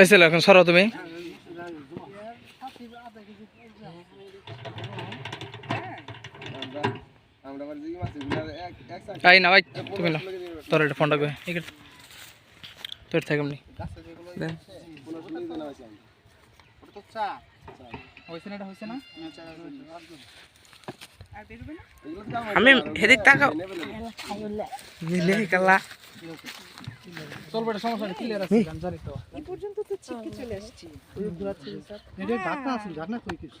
এই এখন, সরো তুমি। আই না ভাই তুমি না তোর ফোনটা কই? ঠিক তোর থাকে এমনি হয়েছে না, এটা হয়েছে না? আমি হেদিক তাকাও। এনে ফেলে। নিলে কালা চলবে এটা সমস্যা নেই ক্লিয়ার আছে আমি জানি তো। এই পর্যন্ত তো ছিটকে চলে আসছি। এটা ঢাকনা আছে ঢাকনা কই কিছু?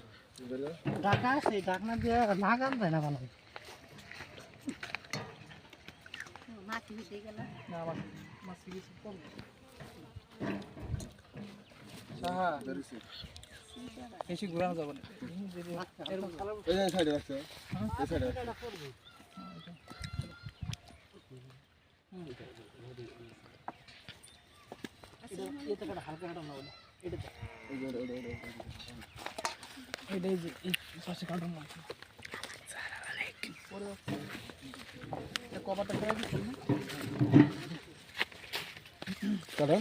ঢাকা আছে ঢাকনা দিয়ে লাগান যায় না ভালো মাটি হয়ে গেল না মাছ কিছু কম। সাহা। ধরেছি। বেশি ঘুরানো যাবে না। এই সাইডে রাখছো এই সাইডে কভারটা করে দিচ্ছি হানিফা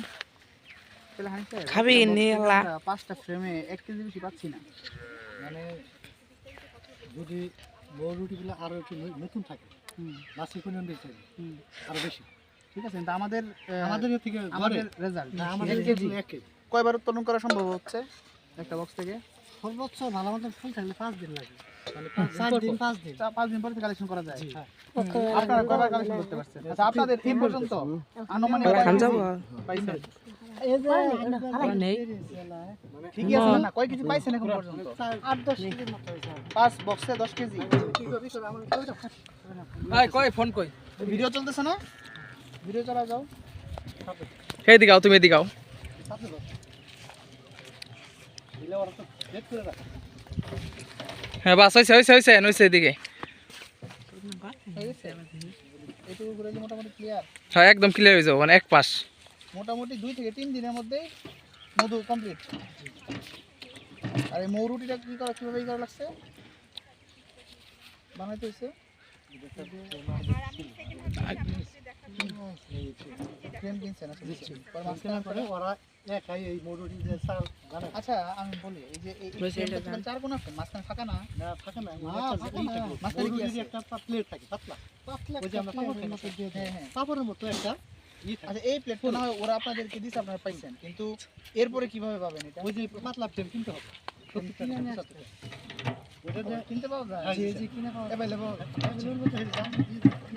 খাবি আল্লাহ। পাঁচটা ফ্রেমে এক কেজি বেশি পাচ্ছি না। মানে যদি বড় রুটিগুলো আরও একটু নতুন থাকে বাসি কোনো দিচ্ছে হুম। আরও বেশি। ঠিক আছে? কিন্তু আমাদের আমাদের থেকে আমাদের রেজাল্ট আমাদের এক কেজি কেজি। এক কেজি। কয়বার উত্তোলন করা সম্ভব হচ্ছে একটা বক্স থেকে? সর্বোচ্চ ভালো মতন ফুল থাকলে পাঁচ দিন লাগে। আপনাদের তিন পর্যন্ত আনুমানিক কেজি। ঠিকই আছে না কয় কেজি পাইছেন এখন পর্যন্ত? আট দশ কেজির মতো পাঁচ বক্সে দশ কেজি? কই ফোন কই? ভিডিও চলতেছে না? ভিডিও চালা যাও। এদিকে আও তুমি হ্যাঁ বাস হয়েছে হয়েছে হয়েছে হয়েছে এদিকে। এটুকু ঘুরে মোটামুটি ক্লিয়ার হ্যাঁ একদম ক্লিয়ার হয়ে যাব মানে এক পাশ। মোটামুটি দুই থেকে তিন দিনের মধ্যে মধু কমপ্লিট আর এই মৌরুটিটা কি করা কীভাবে ই করা লাগছে? বানাইতে হয়েছে। আচ্ছা দিচ্ছি। পরে মাঝখানে করে ওরা একাই এই মরুটি যে চাল জানে আচ্ছা আমি বলি এই যে চার কোনা মাঝখানে ফাঁকা না? না থাকে না না, থাকে। মাঝখানে? একটা প্লেট পাতলা। মতো হ্যাঁ হ্যাঁ। একটা আচ্ছা এই প্লেটটা না হয় ওরা আপনাদেরকে দিছে আপনারা পাইছেন। কিন্তু এরপরে কীভাবে পাবেন এটা? ওই যে পাতলা প্লেট কিনতে হবে। কিনতে পাওয়া যায়? হ্যাঁ, কিনে পাওয়া অ্যাভেলেবল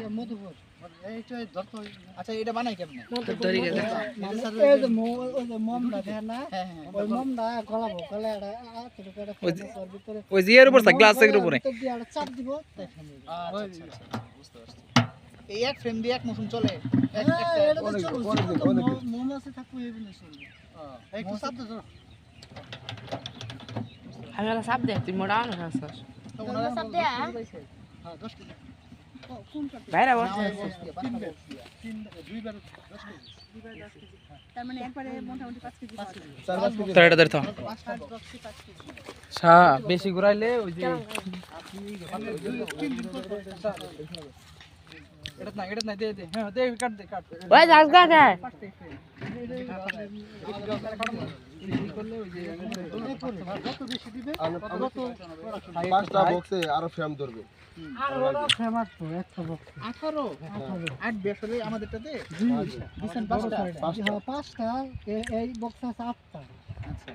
এই মধুপুর। মানে আচ্ছা এটা বানাই কেমনে? ধরে গেছে এই যে মো- ওই যে না? হ্যাঁ হ্যাঁ। জিয়ের উপর গ্লাসের উপরে। চাপ দিব। আচ্ছা আচ্ছা আচ্ছা, বুঝতে পারছি। এই এক ফ্রেম দিয়ে এক মৌসুম চলে এক হ্যাঁ, একটা এটা তো অনেক- চলবে, অনেক চলবে, দিন, অনেক মো- মোম আছে থাকব, এই জিনিস চলবে। একটু চাপ দে। আমি সাপ তুই মোটা না খাস তো ওনারা সব বল- দেয়া? হ্যাঁ, দশ কেজি। বাইরে বস আমাদের box দিয়ে, তিন বানানো বের, box দিয়ে। তিন দুইবার দশ কেজি। তার মানে একবারে মোটামুটি পাঁচ কেজি পাওয়া যাবে চার পাঁচ কেজি তোর এটা ধরতো পাঁচটা box। বক্সে পাঁচ কেজি সা বেশি ঘুরাইলে ওই যে এটা না এটা না দে দে হ্যাঁ দে কাট দে কাট। ওই যাস গা পাঁচটা বক্সে আরও ফ্রেম ধরবে। পাঁচটা। হ্যাঁ, পাঁচটা, এই box আছে আটটা। আচ্ছা।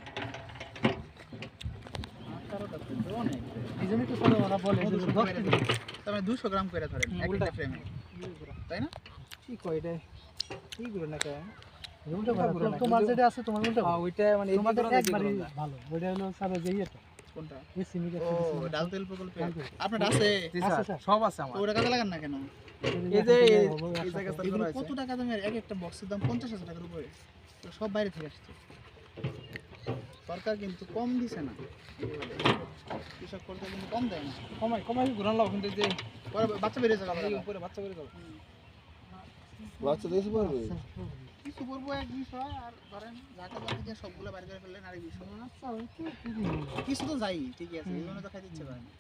দুশো গ্রাম করে ধরেন একটা ফ্রেমে তাই না? কি কই এটা? কি গুলো না কে উল্টো করো, তোমার যেটা আছে তোমার উল্টো ওইটা মানে তোমাদের একবারই ভালো। ওইটা হলো স্যার যে ইয়েটা। কোনটা? এই সিমিটা ও ডাল তেল প্রকল্পে? আপনার আছে? আছে সব আছে আমার। ওটা কাজে লাগান না কেন? এই যে এই এই জায়গা স্থান এগুলো করা হয়েছে। কত টাকা দামের? এক একটা বক্সের দাম পঞ্চাশ হাজার টাকার উপরে। সব বাইরে থেকে আসছে। সরকার কিন্তু কম দিছে না। কৃষক করতে কিন্তু কম দেয় না। কমাই কমাই ঘুরান লাও কিন্তু যে বাচ্চা বেড়ে যাবে উপরে বাচ্চা করে দাও বাচ্চা দেখতে পারবে কিছু করব এক বিষয় আর ধরেন যাকে যাকে দিয়ে সবগুলো বাইরে করে ফেললেন আরেক বিষয় কিছু তো যাই ঠিকই আছে এই জন্য তো খাইতে ইচ্ছে করে না।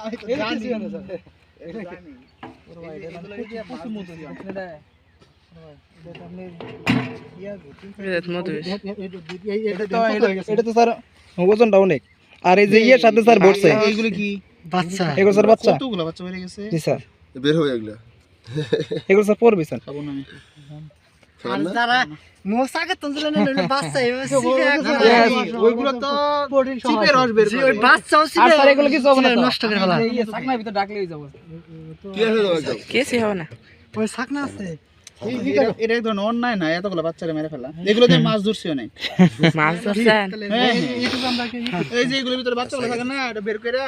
আমি তো জানি। এটা জানি। এই যে এগুলো যদি মাছ দিছি আমরা। এটা তো স্যার ওজনটা অনেক। আর এই যে ইয়ের সাথে স্যার বসছে এইগুলো কি? বাচ্চা। এগুলো স্যার বাচ্চা। কতগুলো বাচ্চা বেড়ে গেছে? জি স্যার। বের হবে এগুলো। এগুলো স্যার পড়বে স্যার। খাব না আমি। আর যারা মোস তঞ্জলে না বাচ্চা চিপে রস বের করে। ওই বাচ্চাও আর স্যার এগুলো কিছু হবে না নষ্ট করে ফেলা। কি হয়ে যাবে একদম কেসি হবে না। ওই শাকনা আছে। এটা- এক ধরনের অন্যায় না এতগুলো বাচ্চারা মেরে ফেলা এগুলো দিয়ে মাছ ধরছি অনেক মাছ ধরছেন? হ্যাঁ, এই যে এগুলোর ভিতরে বাচ্চাগুলো থাকে না এটা বের করে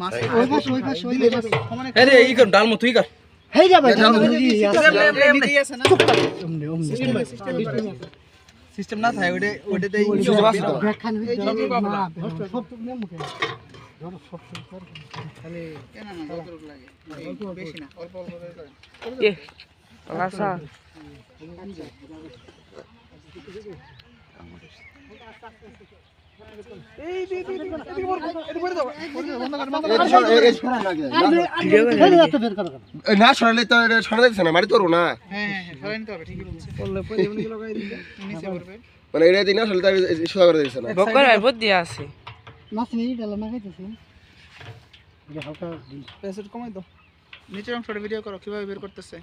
মাছ ওই পাশে ওই পাশে ওই পাশে। আরে এই কর ডাল মতো কর। হেই যা ভাই সিস্টেম না? থাকে ওটা ওটাতে ব্যাখ্যান হই না সরালে তো দিচ্ছে না মারি তো না হ্যাঁ হ্যাঁ হ্যাঁ মানে এটা দিন না সরালে সোজা করে দিচ্ছে না মাছ নেই ডালা এটা হালকা প্রেসার কমাই দাও। নিচের অংশটা ভিডিও করো কীভাবে বের করতেছে।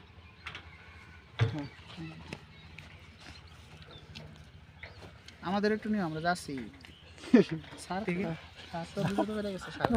আমাদের একটু নিয়ে আমরা যাচ্ছি। স্যার স্যার তো বেড়ে গেছে স্যার।